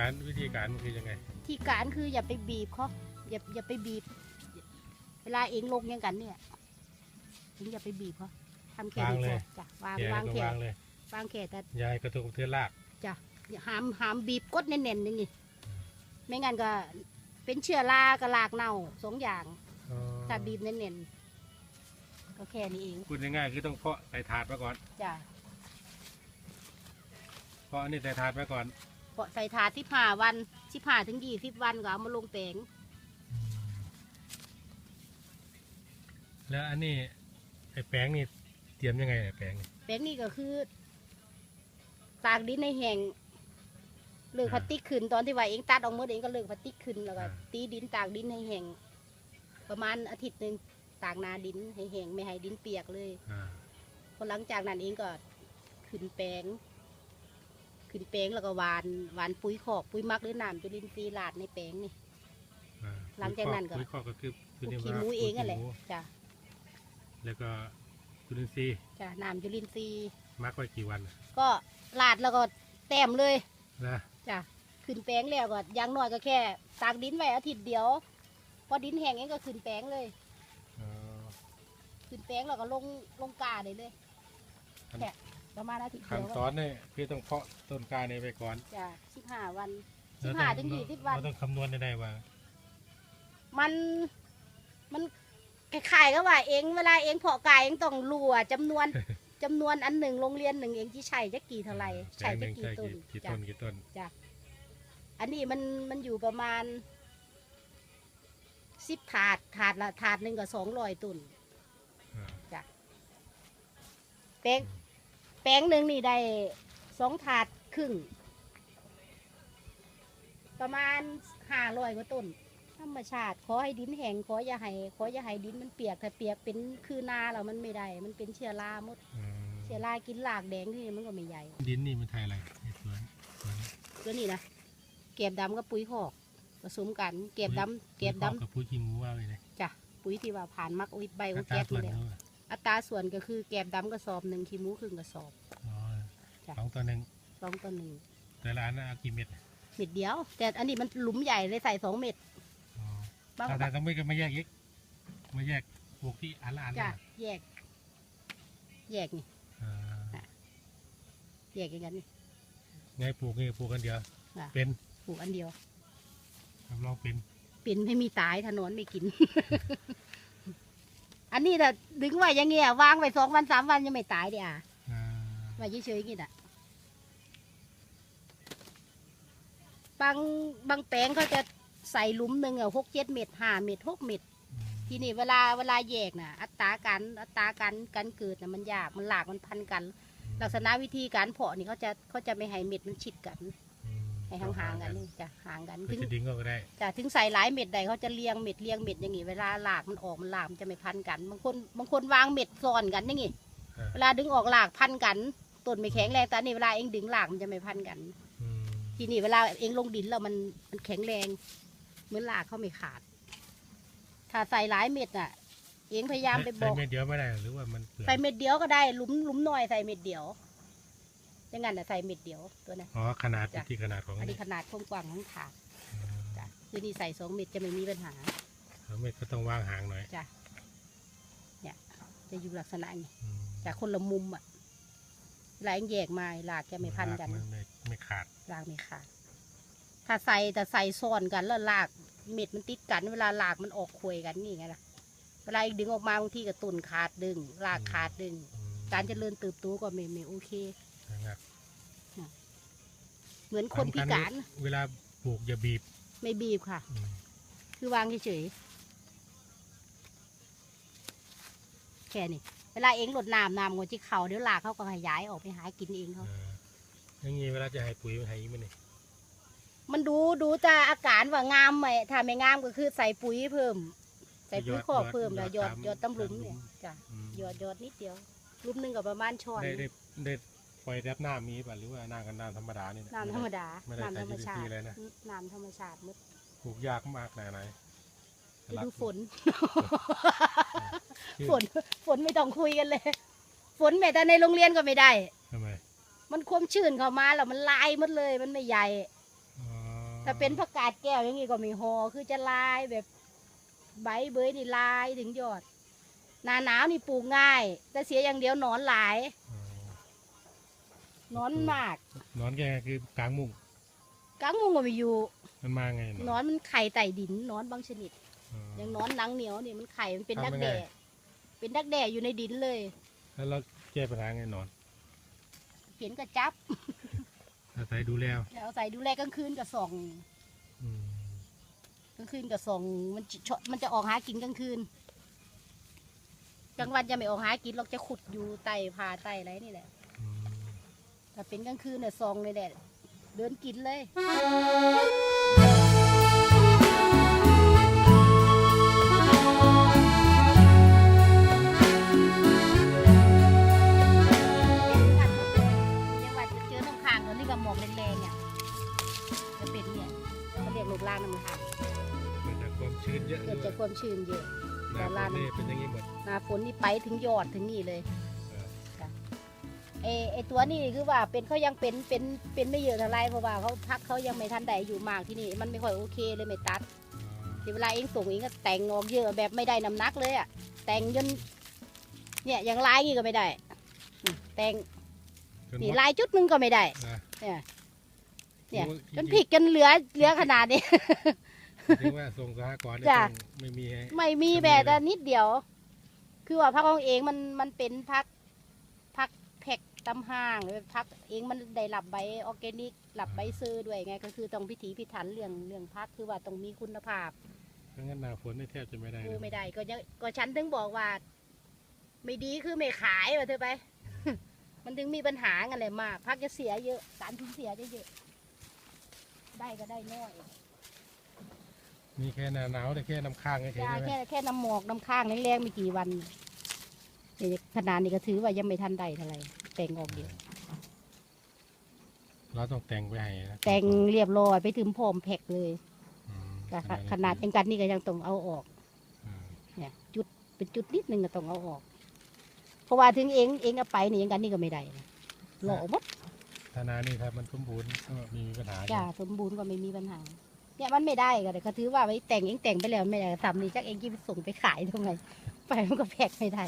การวิธีการมันคือยังไง ที่การคืออย่าไปบีบเขาอย่าอย่าไปบีบ เวลาเองลงอยังกันเนี่ยเองอย่าไปบีบเขาทำแค่นี้พอจ้ะวางแกวางก็แค่วางเลยวางแค่แต่ยายกระตุกกระเทือนลากจ้ะอย่าหามหามบีบกดแน่นๆอย่างงี้ไม่งั้นก็เป็นเชื้อรากับลากเน่าสองอย่างอ๋อถ้าบีบแน่นๆก็แค่นี้เองพูดง่ายๆคือต้องเพาะใส่ถาดไว้ก่อนจ้ะเพาะอันนี้ใส่ถาดไว้ก่อน พอใส่ถาดสิบห้าวันสิบห้าถึงยี่สิบวันก็เอามาลงแปลงแล้วอันนี้ไอ้แป้งนี่เตรียมยังไงไอ้แป้งนี่ แปลงนี่ก็คือตากดินในแห้งเลือกพลาสติกขึ้นตอนที่ว่าเองตัดออกมือเองก็เลือกพลาสติกขึ้นแล้วก็ตีดินตากดินให้แห้งประมาณอาทิตย์หนึ่งตากนาดินให้แห้งไม่ให้ดินเปียกเลย อ่าพอหลังจากนั้นเองก็ขึ้นแปลง ขึ้นแปลงแล้วก็หวานหวานปุ๋ยขอกปุ๋ยหมักหรือน้ำจุลินทรีย์ลาดในแปลงนี่ อ่าหลังจากนั้นก็ ปุ๋ยคอกก็คือปลูกนี่ขี้ว่าหมูเองนั่นแหละปุ๋ยขี้มูจ้ะแล้วก็จุลินทรีย์จ้ะน้ำจุลินทรีย์มักไว้กี่วันน่ะก็ลาดแล้วก็แต้มเลยนะจ้ะขึ้นแปลงแล้วก็อยังน้อยก็แค่ตากดินไว้อาทิตย์เดียว พอดินแห้งเองก็ขึ้นแปลงเลยอ๋อขึ้นแปลงแล้วก็ลงลงกาได้เลยแค่ ประมาณอาทิตย์ขั้เดีนยวตอนนี่คือต้องเพาะต้นกล้านี่ไปก่อนจ้ะสิบห้าวันสิแล้บวห้าต้ถึองงยี่สิบวัน เราต้องคำนวณได้ได้ว่า มันมันคล้ายๆกับว่าเองเวลาเองเพาะกายเองต้องรู้ว่าจำนวน จำนวนอันหนึ่งโรงเรียนหนึ่งเองที่ใช้จะกี่เท่าไหร่ใช้แปลจะงหกี่นึ่งต้นกี่จ้ะต้นกี่ต้นอันนี้มันมันอยู่ประมาณสิบถาดถาดละถาดหนึ่งก็สองร้อยต้นอ่า แปลง แปลงหนึ่งนี่ได้สองถาดครึ่ง ประมาณห้าร้อยกว่าต้น ธรรมชาติ ขอให้ดินแห้งขออย่าให้ขออย่าให้ดินมันเปียกถ้าเปียกเป็นคือนาเรามันไม่ได้ มันเป็นเชื้อราหมดอืมเชื้อรากินหลากแดงที่มันก็ไม่ใหญ่ ดินนี่มันไทยอะไรในสวนสวนตัวนี้นะเก็บดำกับปุ๋ยหอกผสมกันเก็บดำเก็บดกับปุ๋ยขี้หมูว่าเลยนะำจ้ะปุ๋ยที่ว่าผ่านมักอุยใบโออัตแก๊ราสส่วนนี่แหละเท่าไหร่ อัตราส่วนก็คือเก็บดำกระสอบหนึ่งขี้หมูครึ่งกระสอบ อ๋อจ้ะ สองต่อหนึ่งสองต่อหนึ่งแต่ละอันน่ะเอากี่เม็ดเม็ดเดียว แต่อันนี้มันหลุมใหญ่เลยใส่สองเม็ดอ๋อบางแต่ต้องไม่ก็ไม่แยกอีกไม่แยกปลูกที่อันละอันจ้ะนะแยก แยกนี่อ่าแยกอย่างนั้นนี่ ไงปลูกนี่ปลูกกันเดียวจ้ะเป็นปลูกอันเดียวรับรองเป็น เป็นไม่มีตายถนนไม่กินอั นนี้ถ้าดึงไว้อย่างเงี้ยวางไว้สองวันสามวันยังไม่ตายเดีอะอ่าไว้เฉยๆกินอะบางบางแปลงเขาจะใส่หลุมหนึ่งอะหกเจ็ดเม็ดห้าเม็ดหกเม็ดอืมทีนี้เวลาเวลาแยกน่ะ อัตราการอัตราการการเกิดน่ะมันยากมันหลากมันพันกัน ลักษณะวิธีการเพาะนี่เขาจะเขาจะไม่ให้เม็ดมันชิดกันอืม ให้ห่างๆกันนี่จะห่างกันก็ถึงจะดึงก็ได้จะถึงใส่หลายเม็ดใดเขาจะเลี้ยงเม็ดเลี้ยงเม็ดอย่างงี้เวลาหลากมันออกมันหลากมันจะไม่พันกันบางคนบางคนวางเม็ดซ้อนกันอย่างงี้อ่าเวลาดึงออกหลากพันกันต้นไม่แข็งแรงแต่อันนี่เวลาเองดึงหลากมันจะไม่พันกันอืมทีนี้เวลาเองลงดินแล้วมันมันแข็งแรงเหมือนหลากเขาไม่ขาด ถ้าใส่หลายเม็ดน่ะ เองพยายามไปบใส่อกเม็ดเดียวไม่ได้หรือว่ามันเปลือกใส่เม็ดเดียวก็ได้หลุมหลุมน้อยใส่เม็ดเดียวอย่า งนั้นน่ะใส่เม็ดเดียวตัวนั้นอ๋อขนาดจ้ะที่ขนาดของอันนี่นี้ขนาดกว้างๆของถาดอืมจ้ะคือนี่ใส่สองเม็ดจะไม่มีปัญหาแล้วเม็ดก็ต้องวางห่างหน่อยจะอยู่ลักษณะนี้อืมจากคนละมุมอะเวลาเองแยกมาหลากจะไม่พันกันไม่ไม่ไม่ขาดหลากไม่ขาด ถ้าใส่แต่ใส่ซ้อนกันแล้วหลากเม็ดมันติดกันเวลาหลากมันออกควยกันนี่ไงล่ะเวลาเองดึงออกมาบางทีก็ตุนขาดดึงหลากขาดดึงอืมการเจริญเติบโตก็ไม่ไม่โอเคนะครับ เหมือนคนพิการ เวลาปลูกอย่าบีบ ไม่บีบค่ะอืมคือวางเฉยๆแค่นี้เวลาเองหลดน้ำน้ำงวที่เขาเดี๋ยวหลากเขาก็ขยายออกไปหากินเองเขาเอออย่างงี้เวลาจะให้ปุ๋ยมันให้อีกไหมันนี่มันดูดูจะอาการว่างามไหมถ้าไม่งามก็คือใส่ปุ๋ยเพิ่ม ใส่ปุ๋ยคอกเพิ่มแล้วหยอดหยอดตำลุมเนี่ยจ้ะอืมหยอดหยอดนิดเดียวลุมหนึ่งกับประมาณช้อนได้ได้ ได้ปล่อยรับหน้ามีป่ะหรือว่าน้ำกันน้ำธรรมดานี่ะน้ำธรรมดาไม่ได้น้ำธรรมชาใส่ติ UVC เลยนะน้ำธรรมชาติหมดปลูกยากมากไหนไหนฤดูฝนคือฝน ฝนไม่ต้องคุยกันเลย ฝนแม้แต่ในโรงเรียนก็ไม่ได้ทำไมมันความชื้นเข้ามาแล้วมันลายหมดเลย มันไม่ใหญ่อ๋อถ้าเป็นผักกาดแก้วอย่างงี้ก็ไม่หอคือจะลายแบบใบเบยนี่ลายถึงยอด หนาหนาวนี่ปลูกง่าย แต่เสียอย่างเดียวหนอนหลายอ๋อห นอนมากหนอนแกคือกลางมุ้งกลางมุงก็ไม่อยู่ มันมาไงหนอนมันไข่ไต่ดินหนอนบางชนิดอ๋ออย่างหนอนหนังเหนียวนี่มันไข่มันเป็นทำดักยังไงแด่เป็นดักแด่อยู่ในดินเลย แล้วเราแก้ปัญหาไงหนอนเห็นก็จับอาศัยดูแล้วแล้วเอาใส่ดูแลกลางคืนก็ส่องอืมกลางคืนก็ส่องมันจะชมันจะออกหากินกลางคืนกลางวันจะไม่ออกหากินหรอกจะขุดอยู่ใต้ผาใต้อะไรนี่แหละอืม ถ้าเป็นกลางคืนเนี่ยซองเลยแหละ เดินกินเลยยังว่าจะเจอน้ำค้างตัวนี้กับหมอกแรงๆเนี่ยจะเป็นเนี่ยเขาเรียกลูกล่างน้ำค้างเกิดจากความชื้นเยอะเกิดจากความชื้นเยอะ หน้าฝนนี่เป็นอย่างนี้หมด หนาฝนนี่ไปถึงยอดถึงนี่เลยเออจ้ะ ไอไอตัวนี่คือว่าเป็นเขายังเป็นเป็นเป็นไม่เยอะเท่าไรเพราะว่าเขาพักเขายังไม่ทันได้อยู่มากที่นี่มันไม่ค่อยโอเคเลยไม่ตัดที่เวลาเองส่งเองก็แต่งออกเยอะแบบไม่ได้น้ำหนักเลยอะแต่งจนเนี่ยอย่างลายนี่ก็ไม่ได้อืมแต่งจนหมนี่ดลายจุดหนึงก็ไม่ได้นะเนี่ยเนี่ยจจรินงๆพริกจนเหลือเหลือขนาดนี้ถึงว่าส่งสหกรณ์เนี่ยจ้ะต้องไม่มีให้ไม่มีจะมีแบบแต่เลยนิดเดียว คือว่าพักของเองมันมันเป็นพักพัก แพ็กตำห้างพักเองมันได้หลับใบออร์แกนิกหลับใบซื้อด้วยไง ก็คือต้องพิถีพิถันเรื่องเรื่องพักคือว่าต้องมีคุณภาพเพราะงั้นหน้าฝนนี่แทบจะไม่ได้ดูเลยไม่ได้ก็ยังก็ฉันถึงบอกว่า ไม่ดีคือไม่ขายว่าเธอไป มันถึงมีปัญหากันเลยมากพักจะเสียเยอะการทุนเสียจะเยอะ ได้ก็ได้น้อยมีแค่หน้าหนาวแต่แค่น้ำค้างเฉยๆยาใช่ไหมแค่แค่น้ำหมอกน้ำข้างแรงๆไม่กี่วันนี่ขนาดนี้ก็ถือว่ายังไม่ทันได้เท่าไหร่ แต่งออกเดียว เราต้องแต่งไปให้นะแต่งเรียบร้อยไปถึงพร้อมแพ็กเลยอืมแต่ขขนาดยังกันนี่ก็ยังต้องเอาออกอืมเนี่ยจุดเป็นจุดนิดนึงก็ต้องเอาออก เพราะว่าถึงเองเองเอาไปนี่ยังกันนี่ก็ไม่ได้นะหล่อหมดถ้านานี่ถ้ามันสมบูรณ์ก็ไมมีปัญหาอยู่จ้าสมบูรณ์ก็ไม่มีปัญหาเนี่ยมันไม่ได้ก็เลยก็ถือว่าไว้แต่งเองแต่งไปแล้วไม่ได้ทำนี่จักเองที่ส่งไปขายทำไงไปมันก็แพ็กไม่ได้